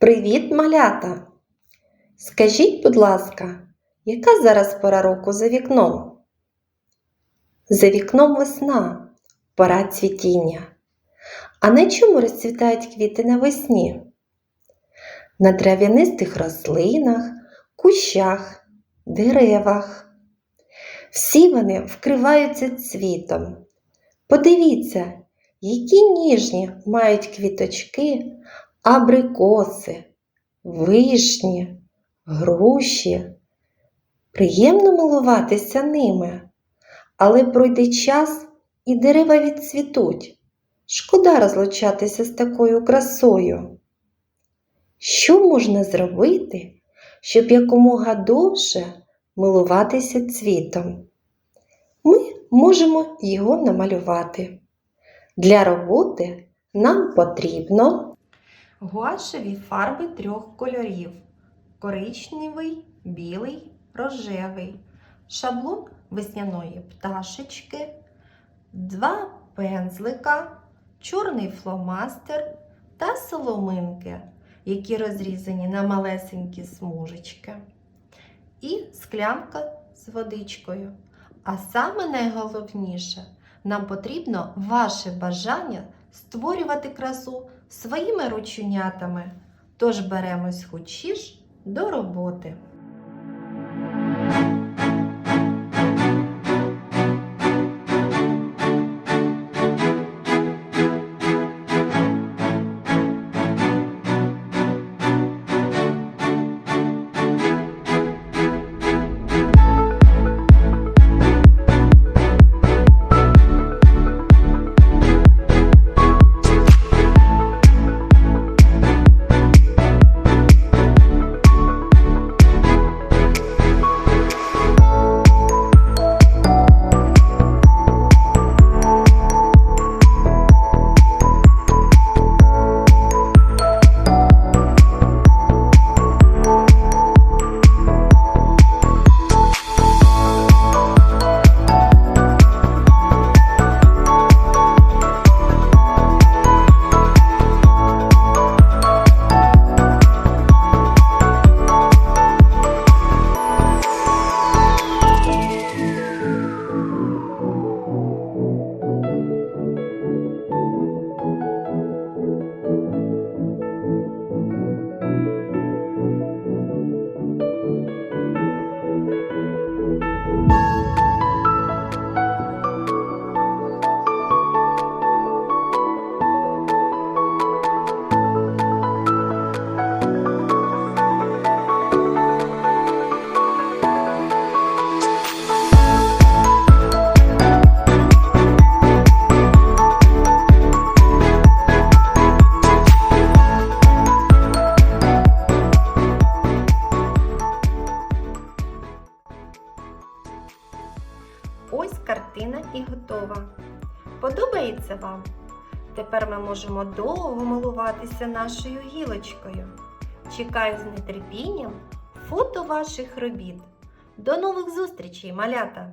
Привіт, малята! Скажіть, будь ласка, яка зараз пора року за вікном? За вікном весна, пора цвітіння. А на чому розцвітають квіти навесні? На трав'янистих рослинах, кущах, деревах. Всі вони вкриваються цвітом. Подивіться, які ніжні мають квіточки абрикоси, вишні, груші. Приємно милуватися ними, але пройде час і дерева відцвітуть. Шкода розлучатися з такою красою. Що можна зробити, щоб якомога довше милуватися цвітом? Ми можемо його намалювати. Для роботи нам потрібно Гуашеві фарби трьох кольорів: коричневий, білий, рожевий, шаблон весняної пташечки, два пензлика, чорний фломастер та соломинки, які розрізані на малесенькі смужечки, і склянка з водичкою. А саме найголовніше, нам потрібно ваше бажання створювати красу своїми рученятами. Тож беремось хочеш до роботи. Готова. Подобається вам? Тепер ми можемо довго милуватися нашою гілочкою. Чекаю з нетерпінням фото ваших робіт. До нових зустрічей, малята!